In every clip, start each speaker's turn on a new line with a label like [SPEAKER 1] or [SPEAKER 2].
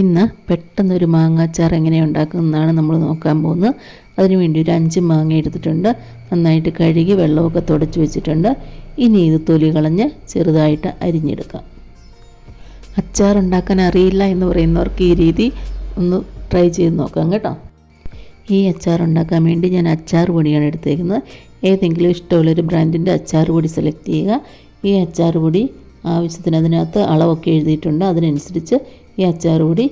[SPEAKER 1] ഇന്ന് പെട്ടെന്നൊരു മാങ്ങാച്ചാർ എങ്ങനെ ഉണ്ടാക്കുന്നതാണ് നമ്മൾ നോക്കാൻ പോകുന്നത് അതിനു വേണ്ടി ഒരു അഞ്ച് മാങ്ങ എടുത്തിട്ടുണ്ട്. നന്നായിട്ട് കഴുകി വെള്ളമൊക്കെ തുടച്ച് വെച്ചിട്ടുണ്ട്. ഇനി ഇത് തൊലി കളഞ്ഞ് ചെറുതായിട്ട് അരിഞ്ഞെടുക്കാം. അച്ചാർ ഉണ്ടാക്കാൻ അറിയില്ല എന്ന് പറയുന്നവർക്ക് ഈ രീതി ഒന്ന് ട്രൈ ചെയ്ത് നോക്കാം കേട്ടോ. ഈ അച്ചാർ ഉണ്ടാക്കാൻ വേണ്ടി ഞാൻ അച്ചാർ പൊടിയാണ് എടുത്തേക്കുന്നത്. ഏതെങ്കിലും ഇഷ്ടമുള്ളൊരു ബ്രാൻഡിന്റെ അച്ചാർ പൊടി സെലക്ട് ചെയ്യുക. ഈ അച്ചാർ പൊടി ആവശ്യത്തിന് അതിനകത്ത് അളവൊക്കെ എഴുതിയിട്ടുണ്ട്. അതിനനുസരിച്ച് ഈ അച്ചാർ കൂടി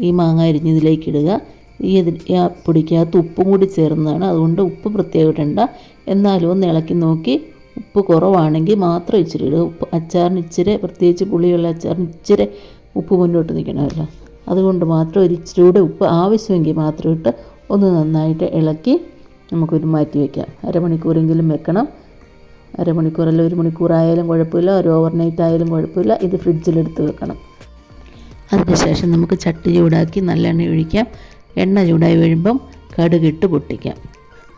[SPEAKER 1] ഈ മാങ്ങ അരിഞ്ഞതിലേക്ക് ഇടുക. ഈ ഇതിൽ ആ പൊടിക്കകത്ത് ഉപ്പും കൂടി ചേർന്നതാണ്. അതുകൊണ്ട് ഉപ്പ് പ്രത്യേകം ഇടണ്ട. എന്നാലും ഒന്ന് ഇളക്കി നോക്കി. ഉപ്പ് കുറവാണെങ്കിൽ മാത്രം ഇച്ചിരി ഇടുക. ഉപ്പ് അച്ചാറിന് ഇച്ചിരി പ്രത്യേകിച്ച് പുളിയുള്ള അച്ചാറിന് ഇച്ചിരി ഉപ്പ് മുന്നോട്ട് നിൽക്കണമല്ലോ അതുകൊണ്ട് മാത്രം ഒരു ഇച്ചിരി കൂടെ ഉപ്പ് ആവശ്യമെങ്കിൽ മാത്രം ഇട്ട് ഒന്ന് നന്നായിട്ട് ഇളക്കി നമുക്കൊരു മാറ്റി വയ്ക്കാം അരമണിക്കൂറെങ്കിലും വെക്കണം. അരമണിക്കൂറല്ല ഒരു മണിക്കൂറായാലും കുഴപ്പമില്ല. ഒരു ഓവർനൈറ്റ് ആയാലും കുഴപ്പമില്ല. ഇത് ഫ്രിഡ്ജിലെടുത്ത് വെക്കണം. അതിനുശേഷം നമുക്ക് ചട്ടി ചൂടാക്കി നല്ലെണ്ണ ഒഴിക്കാം. എണ്ണ ചൂടായി വരുമ്പം കടുകിട്ട് പൊട്ടിക്കാം.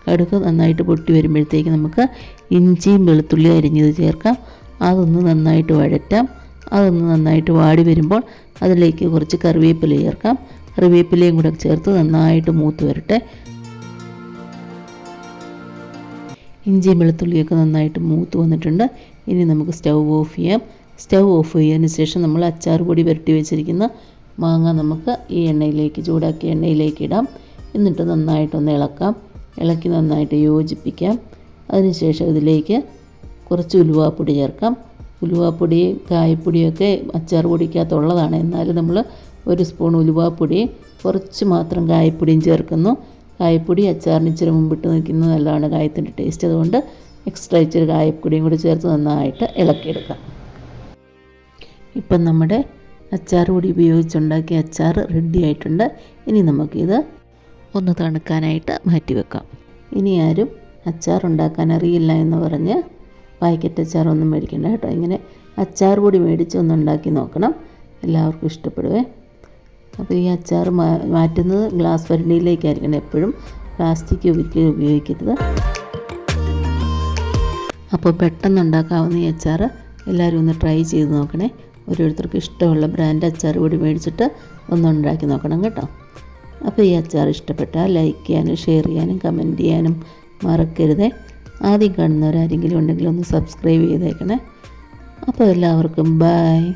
[SPEAKER 1] കടുക് നന്നായിട്ട് പൊട്ടി വരുമ്പോഴത്തേക്ക് നമുക്ക് ഇഞ്ചിയും വെളുത്തുള്ളി അരിഞ്ഞത് ചേർക്കാം. അതൊന്ന് നന്നായിട്ട് വഴറ്റാം. അതൊന്ന് നന്നായിട്ട് വാടി വരുമ്പോൾ അതിലേക്ക് കുറച്ച് കറിവേപ്പില ചേർക്കാം. കറിവേപ്പിലയും കൂടെ ചേർത്ത് നന്നായിട്ട് മൂത്ത് വരട്ടെ. ഇഞ്ചിയും വെളുത്തുള്ളിയൊക്കെ നന്നായിട്ട് മൂത്ത് വന്നിട്ടുണ്ട്. ഇനി നമുക്ക് സ്റ്റൗ ഓഫ് ചെയ്യാം. സ്റ്റൗ ഓഫ് ചെയ്തതിന് ശേഷം നമ്മൾ അച്ചാർ പൊടി പുരട്ടി വെച്ചിരിക്കുന്ന മാങ്ങ നമുക്ക് ഈ എണ്ണയിലേക്ക് ചൂടാക്കിയ എണ്ണയിലേക്ക് ഇടാം. എന്നിട്ട് നന്നായിട്ടൊന്ന് ഇളക്കാം. ഇളക്കി നന്നായിട്ട് യോജിപ്പിക്കാം. അതിനുശേഷം ഇതിലേക്ക് കുറച്ച് ഉലുവാപ്പൊടി ചേർക്കാം. ഉലുവാപ്പൊടിയും കായപ്പൊടിയൊക്കെ അച്ചാർ പൊടിക്കകത്തുള്ളതാണ്. എന്നാലും നമ്മൾ ഒരു സ്പൂൺ ഉലുവാപ്പൊടി കുറച്ച് മാത്രം കായപ്പൊടിയും ചേർക്കുന്നു. കായപ്പൊടി അച്ചാറിന് ഇച്ചിരി മുമ്പിട്ട് നിൽക്കുന്നത് നല്ലതാണ് കായത്തിന്റെ ടേസ്റ്റ്. അതുകൊണ്ട് എക്സ്ട്രാ ഇച്ചിരി കായപ്പൊടിയും കൂടി ചേർത്ത് നന്നായിട്ട് ഇളക്കിയെടുക്കാം. ഇപ്പം നമ്മുടെ അച്ചാർ പൊടി ഉപയോഗിച്ചുണ്ടാക്കിയ അച്ചാർ റെഡി ആയിട്ടുണ്ട്. ഇനി നമുക്കിത് ഒന്ന് തണുക്കാനായിട്ട് മാറ്റി വെക്കാം ഇനി ആരും അച്ചാർ ഉണ്ടാക്കാൻ അറിയില്ല എന്ന് പറഞ്ഞ് പാക്കറ്റ് അച്ചാറൊന്നും മേടിക്കണ്ട കേട്ടോ. ഇങ്ങനെ അച്ചാർ പൊടി മേടിച്ച് ഒന്ന് ഉണ്ടാക്കി നോക്കണം. എല്ലാവർക്കും ഇഷ്ടപ്പെടുവേ. അപ്പോൾ ഈ അച്ചാർ മാറ്റുന്നത് ഗ്ലാസ് വരണ്ടിയിലേക്കായിരിക്കണം എപ്പോഴും. പ്ലാസ്റ്റിക് ഒരിക്കലും ഉപയോഗിക്കരുത്. അപ്പോൾ പെട്ടെന്ന് ഉണ്ടാക്കാവുന്ന ഈ അച്ചാർ എല്ലാവരും ഒന്ന് ട്രൈ ചെയ്ത് നോക്കണേ. ഓരോരുത്തർക്കും ഇഷ്ടമുള്ള ബ്രാൻഡ് അച്ചാർ കൂടി മേടിച്ചിട്ട് ഒന്നുണ്ടാക്കി നോക്കണം കേട്ടോ. അപ്പോൾ ഈ അച്ചാർ ഇഷ്ടപ്പെട്ടാൽ ലൈക്ക് ചെയ്യാനും ഷെയർ ചെയ്യാനും കമന്റ് ചെയ്യാനും മറക്കരുതേ. ആദ്യം കാണുന്നവരാരെങ്കിലും ഉണ്ടെങ്കിൽ ഒന്ന് സബ്സ്ക്രൈബ് ചെയ്തേക്കണേ. അപ്പോൾ എല്ലാവർക്കും ബായ്